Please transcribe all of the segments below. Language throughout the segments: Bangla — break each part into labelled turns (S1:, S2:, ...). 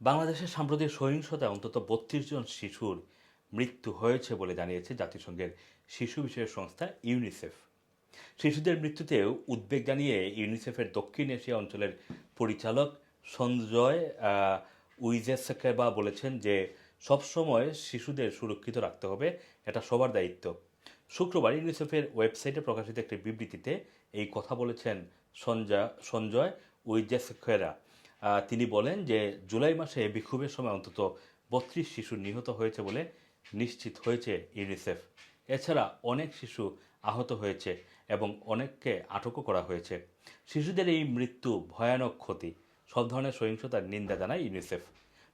S1: বাংলাদেশের সাম্প্রতিক সহিংসতায় অন্তত বত্রিশ জন শিশুর মৃত্যু হয়েছে বলে জানিয়েছে জাতিসংঘের শিশু বিষয়ক সংস্থা ইউনিসেফ। শিশুদের মৃত্যুতেও উদ্বেগ জানিয়ে ইউনিসেফের দক্ষিণ এশিয়া অঞ্চলের পরিচালক সঞ্জয় উইজেসকেবা বলেছেন যে সবসময় শিশুদের সুরক্ষিত রাখতে হবে, এটা সবার দায়িত্ব। শুক্রবার ইউনিসেফের ওয়েবসাইটে প্রকাশিত একটি বিবৃতিতে এই কথা বলেছেন সঞ্জয় সঞ্জয় উইজেসকেরা। তিনি বলেন যে জুলাই মাসে বিক্ষোভের সময় অন্তত বত্রিশ শিশু নিহত হয়েছে বলে নিশ্চিত হয়েছে ইউনিসেফ। এছাড়া অনেক শিশু আহত হয়েছে এবং অনেককে আটকও করা হয়েছে। শিশুদের এই মৃত্যু ভয়ানক ক্ষতি। সব ধরনের সহিংসতার নিন্দা জানায় ইউনিসেফ।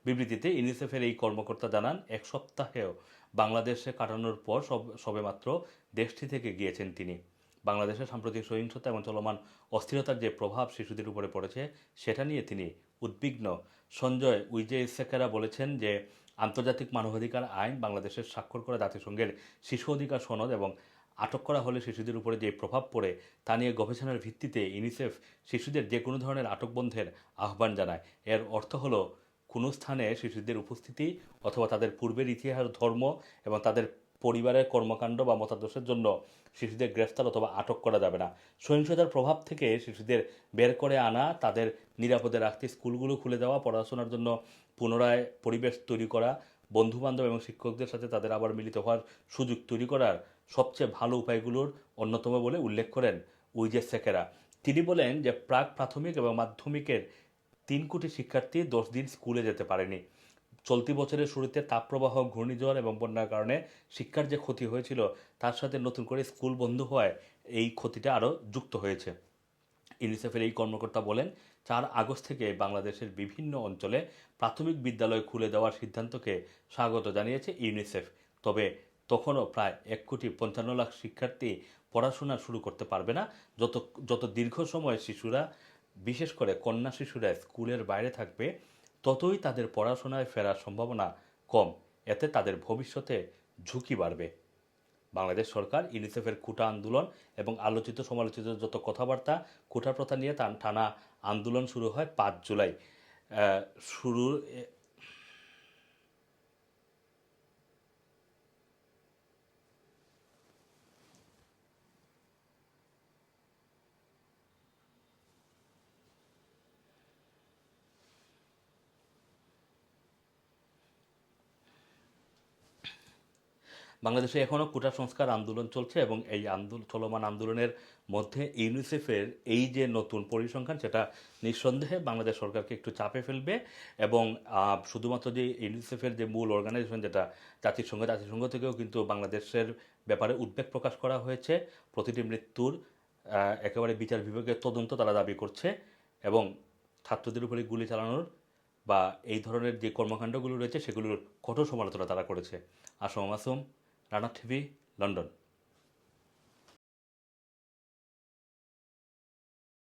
S1: বিবৃতিতে ইউনিসেফের এই কর্মকর্তা জানান, এক সপ্তাহেও বাংলাদেশে কাটানোর পর সব, সবেমাত্র দেশটি থেকে গিয়েছেন তিনি। বাংলাদেশের সাম্প্রতিক সহিংসতা এবং চলমান অস্থিরতার যে প্রভাব শিশুদের উপরে পড়েছে, সেটা নিয়ে তিনি উদ্বিগ্ন। সঞ্জয় উইজেসেকেরা বলেছেন যে, আন্তর্জাতিক মানবাধিকার আইন বাংলাদেশের স্বাক্ষর করা জাতিসংঘের শিশু অধিকার সনদ এবং আটক করা হলে শিশুদের উপরে যে প্রভাব পড়ে, তা নিয়ে গবেষণার ভিত্তিতে ইউনিসেফ শিশুদের যে কোনো ধরনের আটক বন্ধের আহ্বান জানায়। এর অর্থ হলো, কোনো স্থানে শিশুদের উপস্থিতি অথবা তাদের পূর্বের ইতিহাস, ধর্ম এবং তাদের পরিবারের কর্মকাণ্ড বা মতাদর্শের জন্য শিশুদের গ্রেফতার অথবা আটক করা যাবে না। সহিংসতার প্রভাব থেকে শিশুদের বের করে আনা, তাদের নিরাপদে রাখতে স্কুলগুলো খুলে দেওয়া, পড়াশোনার জন্য পুনরায় পরিবেশ তৈরি করা বন্ধু বান্ধব এবং শিক্ষকদের সাথে তাদের আবার মিলিত হওয়ার সুযোগ তৈরি করার সবচেয়ে ভালো উপায়গুলোর অন্যতম বলে উল্লেখ করেন উইজেস সেকেরা। তিনি বলেন যে প্রাক প্রাথমিক এবং মাধ্যমিকের তিন কোটি শিক্ষার্থী দশ দিন স্কুলে যেতে পারেনি। চলতি বছরের শুরুতে তাপপ্রবাহ, ঘূর্ণিঝড় এবং বন্যার কারণে শিক্ষার যে ক্ষতি হয়েছিল, তার সাথে নতুন করে স্কুল বন্ধ হওয়ায় এই ক্ষতিটা আরও যুক্ত হয়েছে। ইউনিসেফের এই কর্মকর্তা বলেন, চার আগস্ট থেকে বাংলাদেশের বিভিন্ন অঞ্চলে প্রাথমিক বিদ্যালয় খুলে দেওয়ার সিদ্ধান্তকে স্বাগত জানিয়েছে ইউনিসেফ। তবে তখনও প্রায় এক কোটি পঞ্চান্ন লাখ শিক্ষার্থী পড়াশোনা শুরু করতে পারবে না। যত যত দীর্ঘ সময় শিশুরা, বিশেষ করে কন্যা শিশুরা স্কুলের বাইরে থাকবে ততই তাদের পড়াশোনায় ফেরার সম্ভাবনা কম, এতে তাদের ভবিষ্যতে ঝুঁকি বাড়বে। বাংলাদেশ সরকার, ইউনিসেফের কোটা আন্দোলন এবং আলোচিত সমালোচিত যত কথাবার্তা কোটা প্রথা নিয়ে টানা আন্দোলন শুরু হয় পাঁচ জুলাই। শুরু বাংলাদেশে এখনও কোটা সংস্কার আন্দোলন চলছে এবং এই আন্দোলন চলমান আন্দোলনের মধ্যে ইউনিসেফের এই যে নতুন পরিসংখ্যান, সেটা নিঃসন্দেহে বাংলাদেশ সরকারকে একটু চাপে ফেলবে এবং শুধুমাত্র যে ইউনিসেফের যে মূল অর্গানাইজেশন যেটা জাতিসংঘ জাতিসংঘ থেকেও কিন্তু বাংলাদেশের ব্যাপারে উদ্বেগ প্রকাশ করা হয়েছে। প্রতিটি মৃত্যুর একেবারে বিচার বিভাগের তদন্ত তারা দাবি করছে এবং ছাত্রদের উপরে গুলি চালানোর বা এই ধরনের যে কর্মকাণ্ডগুলো রয়েছে, সেগুলোর কঠোর সমালোচনা তারা করেছে। Assam Masum Rana TV London